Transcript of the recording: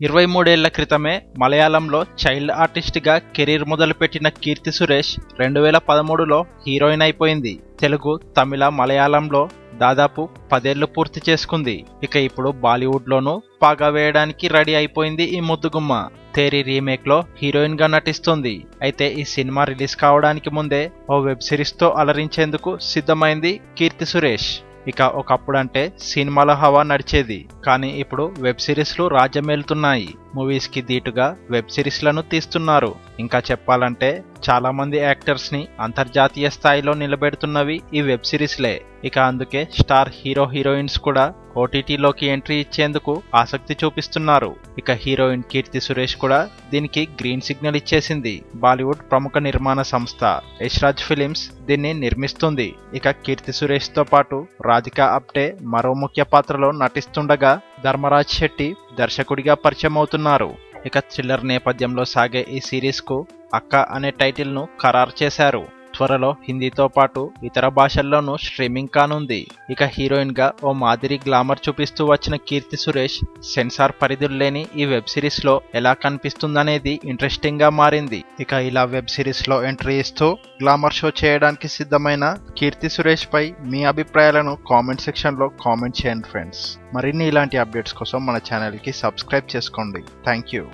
ఇరవై మూడేళ్ళ క్రితమే మలయాళంలో చైల్డ్ ఆర్టిస్ట్గా కెరీర్ మొదలుపెట్టిన కీర్తి సురేష్ రెండు వేల పదమూడులో హీరోయిన్ అయిపోయింది. తెలుగు తమిళ మలయాళంలో దాదాపు పదేళ్ళు పూర్తి చేసుకుంది. ఇక ఇప్పుడు బాలీవుడ్లోనూ పాగా వేయడానికి రెడీ అయిపోయింది ఈ ముద్దుగుమ్మ. తేరి రీమేక్లో హీరోయిన్గా నటిస్తుంది. అయితే ఈ సినిమా రిలీజ్ కావడానికి ముందే ఓ వెబ్ సిరీస్తో అలరించేందుకు సిద్ధమైంది కీర్తి సురేష్. ఇక ఒకప్పుడంటే సినిమాల హవా నడిచేది కానీ ఇప్పుడు వెబ్ సిరీస్లు రాజ్యమేలుతున్నాయి. మూవీస్కి ధీటుగా వెబ్ సిరీస్లను తీస్తున్నారు. ఇంకా చెప్పాలంటే చాలామంది యాక్టర్స్ని అంతర్జాతీయ స్థాయిలో నిలబెడుతున్నవి ఈ వెబ్ సిరీస్లే. ఇక అందుకే స్టార్ హీరో హీరోయిన్స్ కూడా ఓటీటీలోకి ఎంట్రీ ఇచ్చేందుకు ఆసక్తి చూపిస్తున్నారు. ఇక హీరోయిన్ కీర్తి సురేష్ కూడా దీనికి గ్రీన్ సిగ్నల్ ఇచ్చేసింది. బాలీవుడ్ ప్రముఖ నిర్మాణ సంస్థ యశ్రాజ్ ఫిలిమ్స్ దీన్ని నిర్మిస్తుంది. ఇక కీర్తి సురేష్తో పాటు రాధికా అప్టే మరో ముఖ్య పాత్రలో నటిస్తుండగా ధర్మరాజ్ శెట్టి దర్శకుడిగా పరిచయం అవుతున్నారు ఇక చిల్లర్ నేపథ్యంలో సాగే ఈ సిరీస్కు అక్క అనే టైటిల్ను ఖరారు చేశారు. త్వరలో హిందీతో పాటు ఇతర భాషల్లోనూ స్ట్రీమింగ్ కానుంది. ఇక హీరోయిన్గా ఓ మాదిరి గ్లామర్ చూపిస్తూ వచ్చిన కీర్తి సురేష్ సెన్సార్ పరిధులు లేని ఈ వెబ్ సిరీస్లో ఎలా కనిపిస్తుందనేది ఇంట్రెస్టింగ్గా మారింది. ఇక ఇలా వెబ్ సిరీస్లో ఎంట్రీ ఇస్తూ గ్లామర్ షో చేయడానికి సిద్ధమైన కీర్తి సురేష్ పై మీ అభిప్రాయాలను కామెంట్ సెక్షన్లో కామెంట్ చేయండి ఫ్రెండ్స్. మరిన్ని ఇలాంటి అప్డేట్స్ కోసం మన ఛానల్కి సబ్స్క్రైబ్ చేసుకోండి. Thank you.